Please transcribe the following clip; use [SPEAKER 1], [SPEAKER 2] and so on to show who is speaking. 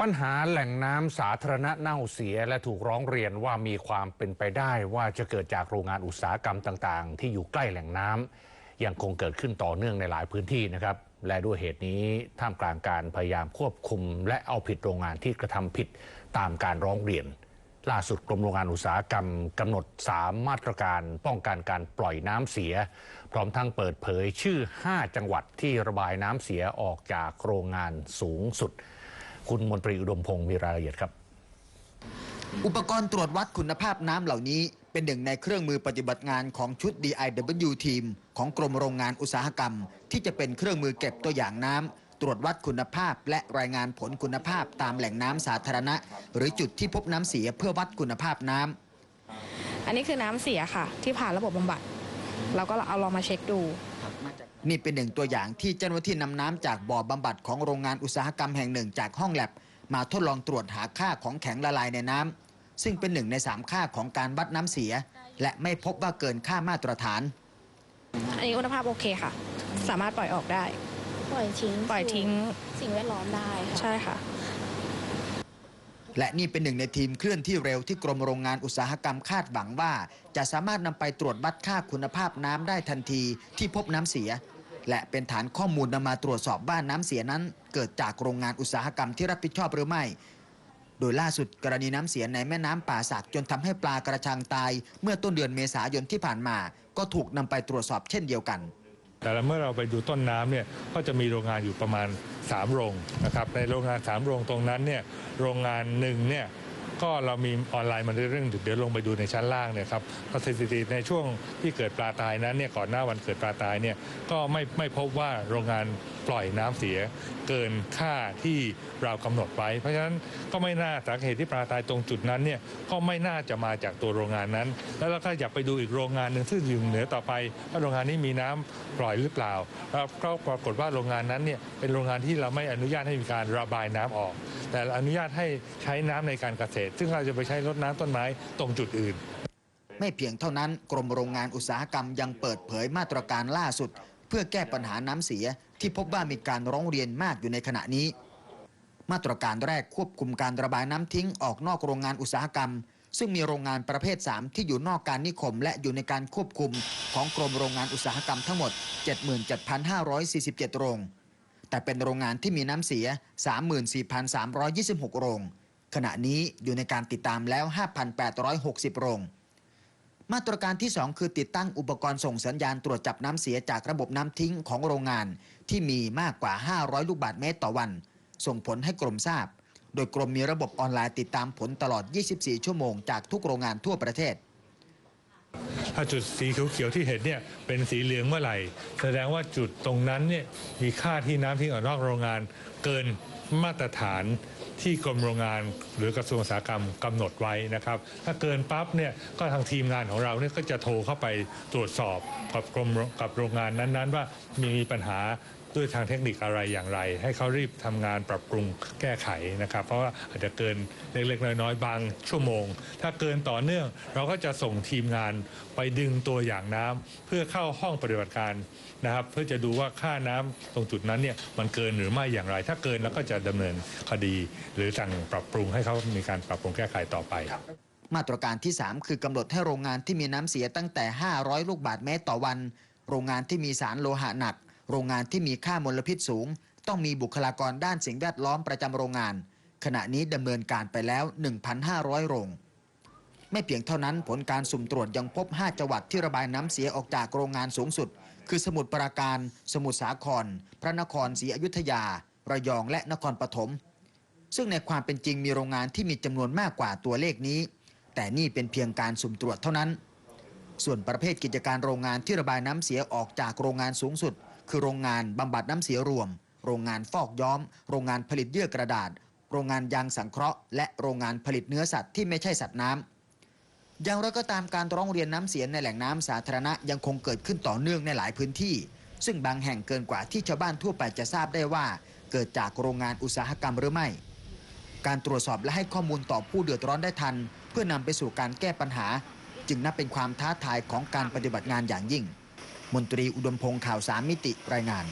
[SPEAKER 1] ปัญหาแหล่งน้ำสาธารณะเน่าเสียและถูกร้องเรียนว่ามีความเป็นไปได้ว่าจะเกิดจากโรงงานอุตสาหกรรมต่างๆ ที่อยู่ใกล้แหล่งน้ำยังคงเกิดขึ้นต่อเนื่องในหลายพื้นที่นะครับ และด้วยเหตุนี้ท่ามกลางการพยายามควบคุม และเอาผิดโรงงานที่กระทำผิดตามการร้องเรียน ล่าสุดกรมโรงงานอุตสาหกรรมกำหนด 3 มาตรการป้องกันการปล่อยน้ำเสีย พร้อมทั้งเปิดเผยชื่อ 5 จังหวัดที่ระบายน้ำเสียออกจากโรงงานสูงสุด คุณมนตรีอุดมพงศ์มีรายละเอียดครับ
[SPEAKER 2] อุปกรณ์ตรวจวัดคุณภาพน้ำเหล่านี้เป็นหนึ่งในเครื่องมือปฏิบัติงานของชุด DIW ทีมของกรมโรงงานอุตสาหกรรม ที่จะเป็นเครื่องมือเก็บตัวอย่างน้ำตรวจวัดคุณภาพ และรายงานผลคุณภาพตามแหล่งน้ำสาธารณะ หรือจุดที่พบน้ำเสียเพื่อวัดคุณภาพน้ำ
[SPEAKER 3] อันนี้คือน้ำเสียค่ะ ที่ผ่านระบบบำบัดเราก็เอาลองมาเช็คดู
[SPEAKER 2] นี่เป็นหนึ่งตัวอย่างที่เจ้าหน้าที่นำน้ำจากบ่อบำบัดของโรงงานอุตสาหกรรมแห่งหนึ่งจากห้องแลบมาทดลองตรวจหาค่าของแข็งละลายในน้ำซึ่งเป็นหนึ่งในสามค่าของการวัดน้ำเสีย และไม่พบว่าเกินค่ามาตรฐาน
[SPEAKER 3] อันนี้คุณภาพโอเคค่ะ สามารถปล่อยออกได้
[SPEAKER 4] ปล่อยทิ้ง
[SPEAKER 3] ปล่อยทิ้ง
[SPEAKER 4] สิ่งแวดล้อมได้ค่ะ
[SPEAKER 3] ใช่ค่ะ
[SPEAKER 2] และนี่เป็นหนึ่งในทีมเคลื่อนที่เร็วที่กรมโรงงานอุตสาหกรรมคาดหวังว่า จะสามารถนำไปตรวจวัดค่าคุณภาพน้ำได้ทันทีที่พบน้ำเสีย และเป็นฐานข้อมูลนำมาตรวจสอบว่าน้ำเสียนั้น เกิดจากโรงงานอุตสาหกรรมที่รับผิดชอบหรือไม่ โดยล่าสุดกรณีน้ำเสียในแม่น้ำป่าสักจนทำให้ปลากระชังตาย เมื่อต้นเดือนเมษายนที่ผ่านมา ก็ถูกนำไปตรวจสอบเช่นเดียวกัน
[SPEAKER 5] แต่เมื่อเราไปดูต้นน้ำเนี่ยก็จะมีโรงงานอยู่ประมาณ 3 โรงนะครับในโรงงาน 3 โรงตรงนั้นเนี่ยโรงงานหนึ่งเนี่ย ก็เรามีออนไลน์มาเรื่องเดี๋ยวลงไปดูในชั้นล่างเนี่ยครับประสิทธิในช่วงที่เกิดปลาตายนั้นเนี่ยก่อนหน้าวันเกิดปลาตายเนี่ยก็ไม่ไม่พบว่าโรงงานปล่อยน้ำเสีย เกินค่าที่เรากำหนดไว้ เพราะฉะนั้นก็ไม่น่าสาเหตุที่ปลาตายตรงจุดนั้นเนี่ยก็ไม่น่าจะมาจากตัวโรงงานนั้น แล้วเราก็อยากไปดูอีกโรงงานหนึ่งซึ่งอยู่เหนือต่อไปว่าโรงงานนี้มีน้ำปล่อยหรือเปล่าแล้วก็ปรากฏว่าโรงงานนั้นเนี่ยเป็นโรงงานที่เราไม่อนุญาตให้มีการระบายน้ำออก แต่อนุญาตให้ใช้น้ำในการเกษตร ซึ่งเราจะไปใช้รดน้ำต้นไม้ตรงจุดอื่น
[SPEAKER 2] ไม่เพียงเท่านั้นกรมโรงงานอุตสาหกรรมยังเปิดเผยมาตรการล่าสุด เพื่อแก้ปัญหาน้ำเสียที่พบว่ามีการร้องเรียนมากอยู่ในขณะนี้ มาตรการแรกควบคุมการระบายน้ำทิ้งออกนอกโรงงานอุตสาหกรรม ซึ่งมีโรงงานประเภท 3 ที่อยู่นอกการนิคม และอยู่ในการควบคุมของกรมโรงงานอุตสาหกรรมทั้งหมด 77,547 โรง แต่เป็นโรงงานที่มีน้ำเสีย 34,326 โรง ขณะนี้อยู่ในการติดตามแล้ว 5,860 โรง มาตรการที่ 2 คือติดตั้งอุปกรณ์ส่งสัญญาณตรวจจับน้ำเสียจากระบบน้ำทิ้งของโรงงานที่มีมากกว่า 500 ลูกบาศก์เมตรต่อวัน ส่งผลให้กรมทราบ โดยกรมมีระบบออนไลน์ติดตามผลตลอด 24 ชั่วโมงจากทุกโรงงานทั่วประเทศ
[SPEAKER 5] ถ้าจุดสีเขียวๆที่เห็นเนี่ยเป็นสีเหลืองเมื่อไหร่ แสดงว่าจุดตรงนั้นเนี่ยมีค่าที่น้ำทิ้งออกนอกโรงงานเกินมาตรฐานที่กรมโรงงานหรือกระทรวงอุตสาหกรรมกำหนดไว้นะครับ ถ้าเกินปั๊บเนี่ยก็ทางทีมงานของเราเนี่ยก็จะโทรเข้าไปตรวจสอบกับกรมกับโรงงานนั้นๆ ว่ามีปัญหา ด้วยทางเทคนิคอะไรอย่างไร ให้เขารีบทำงานปรับปรุงแก้ไขนะครับ เพราะว่าอาจจะเกินเล็กๆน้อยๆบางชั่วโมง ถ้าเกินต่อเนื่อง เราก็จะส่งทีมงานไปดึงตัวอย่างน้ำเพื่อเข้าห้องปฏิบัติการนะครับ เพื่อจะดูว่าค่าน้ำตรงจุดนั้นเนี่ยมันเกินหรือไม่อย่างไร ถ้าเกินแล้วก็จะดำเนินคดี หรือสั่งปรับปรุงให้เขามีการปรับปรุงแก้ไขต่อไป
[SPEAKER 2] มาตรการที่ 3 คือกำหนดให้โรงงานที่มีน้ำเสียตั้งแต่ 500 ลูกบาศก์เมตรต่อวัน โรงงานที่มีสารโลหะหนัก โรงงานที่มีค่ามลพิษสูง ต้องมีบุคลากรด้านสิ่งแวดล้อมประจำโรงงาน ขณะนี้ดำเนินการไปแล้ว 1,500 โรง ไม่เพียงเท่านั้นผลการสุ่มตรวจยังพบ 5 จังหวัดที่ระบายน้ำเสียออกจากโรงงานสูงสุด คือสมุทรปราการ สมุทรสาคร พระนครศรีอยุธยา ระยองและนครปฐมซึ่งในความเป็นจริงมีโรงงานที่มีจำนวนมากกว่าตัวเลขนี้ แต่นี่เป็นเพียงการสุ่มตรวจเท่านั้น ส่วนประเภทกิจการโรงงานที่ระบายน้ำเสียออกจากโรงงานสูงสุด คือโรงงานบำบัดน้ำเสียรวม โรงงานฟอกย้อม โรงงานผลิตเยื่อกระดาษ โรงงานยางสังเคราะห์ และโรงงานผลิตเนื้อสัตว์ที่ไม่ใช่สัตว์น้ำอย่างไรก็ตามการร้องเรียนน้ำเสียในแหล่งน้ำสาธารณะยังคงเกิดขึ้นต่อเนื่องในหลายพื้นที่ ซึ่งบางแห่งเกินกว่าที่ชาวบ้านทั่วไปจะทราบได้ว่า เกิดจากโรงงานอุตสาหกรรมหรือไม่ การตรวจสอบและให้ข้อมูลต่อผู้เดือดร้อนได้ทัน เพื่อนำไปสู่การแก้ปัญหา จึงนับเป็นความท้าทายของการปฏิบัติงานอย่างยิ่ง มนตรีอุดมพงษ์ข่าวสามมิติรายงาน